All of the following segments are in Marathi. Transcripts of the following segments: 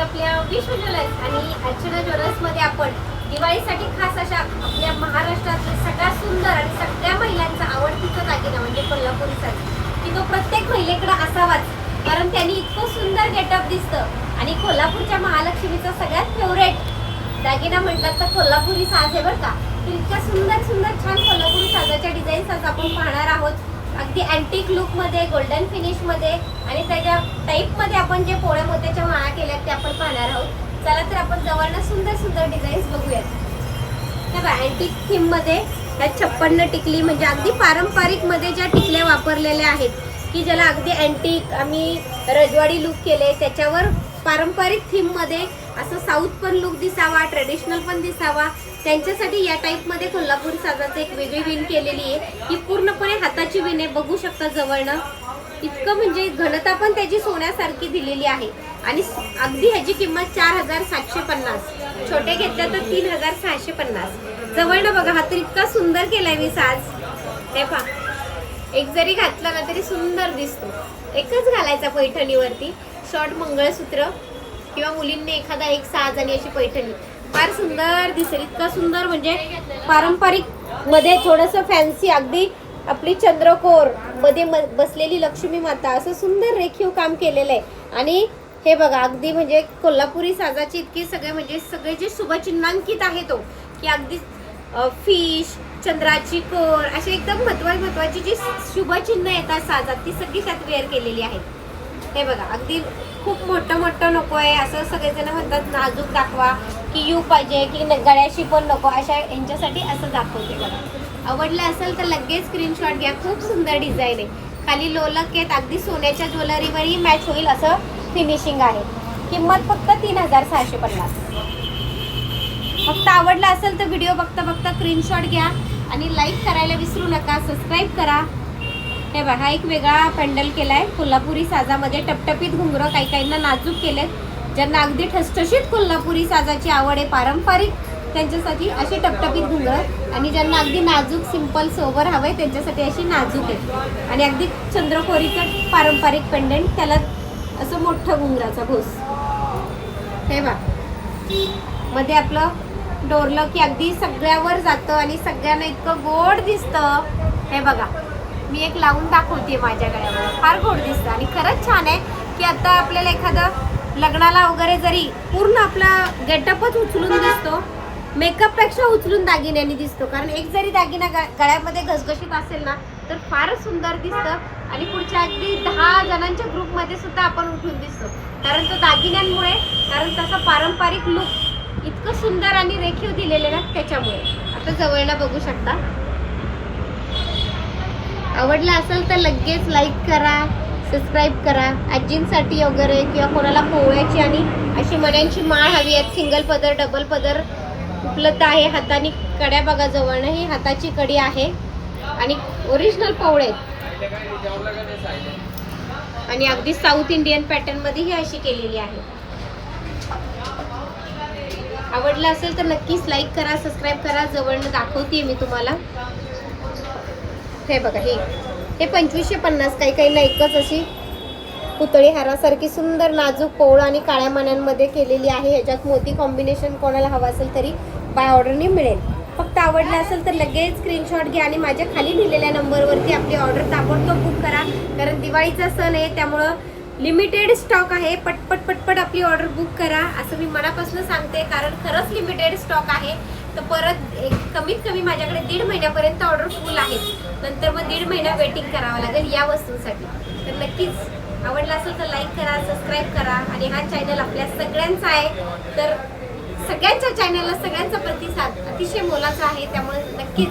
आपल्या विश्व ज्वेलर्स आणि अर्चना ज्वेलर्समध्ये आपण दिवाळीसाठी खास अशा आपल्या महाराष्ट्रातल्या सगळ्यात सुंदर आणि सगळ्या महिलांचा आवडतीचा दागिना म्हणजे कोल्हापुरी की तो प्रत्येक महिलेकडे असावाच. कारण त्यांनी इतकं सुंदर गेटअप दिसतं. आणि कोल्हापूरच्या महालक्ष्मीचा सगळ्यात फेवरेट दागिना म्हटलं तर कोल्हापुरी साज आहे बरं का. इतक्या सुंदर सुंदर छान कोल्हापुरी साजाच्या डिझाईन्स आज आपण पाहणार आहोत. अगदी अँटिक लुकमध्ये गोल्डन फिनिशमध्ये आणि त्याच्या टाईपमध्ये आपण जे पोळ्या मोत्याच्या माळा केल्यात ते आपण पाहणार आहोत. चला तर आपण जवळनं सुंदर सुंदर डिझाईन्स बघूयात. बघा अँटिक थीममध्ये ह्या छप्पन्न टिकली म्हणजे अगदी पारंपरिकमध्ये ज्या टिकल्या वापरलेल्या आहेत की ज्याला अगदी अँटिक आम्ही रजवाडी लुक केले त्याच्यावर पारंपरिक थीममध्ये असं साऊथ पण लुक दिसावा ट्रेडिशनल पण दिसावा. त्यांच्यासाठी या टाईपमध्ये कोल्हापूर साजाचं एक वेगळी विण केलेली आहे. ही पूर्णपणे हाताची विण आहे. बघू शकता जवळनं. इतकं म्हणजे घनता पण त्याची सोन्यासारखी दिलेली आहे. आणि अगदी ह्याची किंमत चार हजार सातशे पन्नास. छोटे घेतल्या तर तीन हजार सहाशे पन्नास. जवळनं बघा हा तर इतका सुंदर केलाय मी साज. हे पहा. एक जरी घातला ना तरी सुंदर दिसतो. एकच घालायचा पैठणीवरती. शॉर्ट मंगळसूत्र. किंवा मुलींनी एखादा एक सहा आणि अशी पैठणी. फार सुंदर दिसेल. इतका सुंदर म्हणजे पारंपरिकमध्ये थोडस फॅन्सी अगदी आपली चंद्रकोरमध्ये म- बसलेली लक्ष्मी माता असं सुंदर रेखीव काम केलेलं आहे. आणि हे बघा अगदी म्हणजे कोल्हापुरी साजाची इतकी सगळे म्हणजे सगळे जे शुभचिन्हांकित आहे तो की अगदी फिश चंद्राची कोर अशी एकदम महत्वा महत्वाची जी शुभचिन्ह येतात साजात ती सगळी त्यात वेअर केलेली आहेत. हे बघा अगदी खूप मोठं मोठं नको आहे. असं सगळेजण म्हणतात नाजूक दाखवा की यू पाहिजे की न- गळ्याशी पण नको. अशा यांच्यासाठी असं दाखवते बघा. आवडलं असेल तर लगेच स्क्रीनशॉट घ्या. खूप सुंदर डिझाईन आहे. खाली लोलक आहेत. अगदी सोन्याच्या ज्वेलरीवरही मॅच होईल असं फिनिशिंग आहे. किंमत फक्त तीन हजार सहाशे पन्नास. फक्त आवडला असेल तर व्हिडिओ बघता बघता स्क्रीनशॉट घ्या. आणि लाईक करायला विसरू नका. सबस्क्राईब करा. हे बघा एक वेगळा पॅन्डल केलाय. कोल्हापुरी साजामध्ये टपटपीत घुंगरं काही काहींना नाजूक केलेत. ज्यांना अगदी ठसठशीत कोल्हापुरी साजाची आवड आहे पारंपरिक त्यांच्यासाठी अशी टपटपीत घुंगरं. आणि ज्यांना अगदी नाजूक सिंपल सोबर हवंय त्यांच्यासाठी अशी नाजूक आहे आणि अगदी चंद्रकोरीचं पारंपरिक पेंडेंट त्याला असं मोठं घुंगराचा भोस हे बा मध्ये आपलं डोरलं की अगदी सगळ्यावर जातं आणि सगळ्यांना इतकं गोड दिसतं. हे बघा. मी एक लावून दाखवते माझ्या गळ्यावर फार गोड दिसतं आणि खरंच छान आहे की आता आपल्याला एखादं लग्नाला वगैरे जरी पूर्ण आपला गेटअपच उचलून दिसतो मेकअपपेक्षा उचलून दागिन्याने दिसतो. कारण एक जरी दागिना ग- गळ्यामध्ये घसघशीत असेल ना तर फारच सुंदर दिसतं आणि पुढच्या अगदी दहा जणांच्या ग्रुपमध्ये सुद्धा आपण उठून दिसतो. कारण तो दागिन्यांमुळे कारण तसा पारंपरिक लुक इतकं सुंदर आणि रेखीव दिलेले ना त्याच्यामुळे. आता जवळला बघू शकता. आवडला असेल तर लगेच लाईक करा सबस्क्राईब करा. आजींसाठी वगैरे किंवा कोणाला पोळ्याची आणि अशी मण्यांची माळ हवी आहेत. सिंगल पदर डबल पदर उपलब्ध आहे. हाताने कड्या बघा जवळनं ही हाताची कडी आहे. आणि ओरिजिनल पोवळे आहेत. आणि अगदी साऊथ इंडियन पॅटर्नमध्ये ही अशी केलेली आहे. आवडलं असेल तर नक्कीच लाईक करा सबस्क्राईब करा. जवळनं दाखवते मी तुम्हाला. हे बघा हे. हे पंचवीसशे पन्नास काही काहींना एकच अशी पुतळी हारासारखी सुंदर नाजूक पोळ आणि काळ्या मण्यांमध्ये केलेली आहे. ह्याच्यात मोती कॉम्बिनेशन कोणाला हवं असेल तरी बाय ऑर्डरने मिळेल. फक्त आवडलं असेल तर लगेच स्क्रीनशॉट घ्या आणि माझ्या खाली दिलेल्या नंबरवरती आपली ऑर्डर ताबडतोब बुक करा. कारण दिवाळीचा सण आहे त्यामुळं लिमिटेड स्टॉक आहे. पटपट पटपट आपली ऑर्डर बुक करा. असं मी मनापासून सांगते कारण खरंच लिमिटेड स्टॉक आहे. तर परत एक कमीत कमी माझ्याकडे दीड महिन्यापर्यंत ऑर्डर फुल आहे. नंतर मग दीड महिना वेटिंग करावं लागेल या वस्तूंसाठी. तर नक्कीच आवडला असेल तर लाईक करा सबस्क्राईब करा. आणि हा चॅनल आपल्या सगळ्यांचा आहे. तर सगळ्यांच्या चॅनलला सगळ्यांचा प्रतिसाद अतिशय मोलाचा आहे. त्यामुळे नक्कीच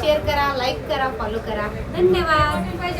शेअर करा लाईक करा फॉलो करा. धन्यवाद.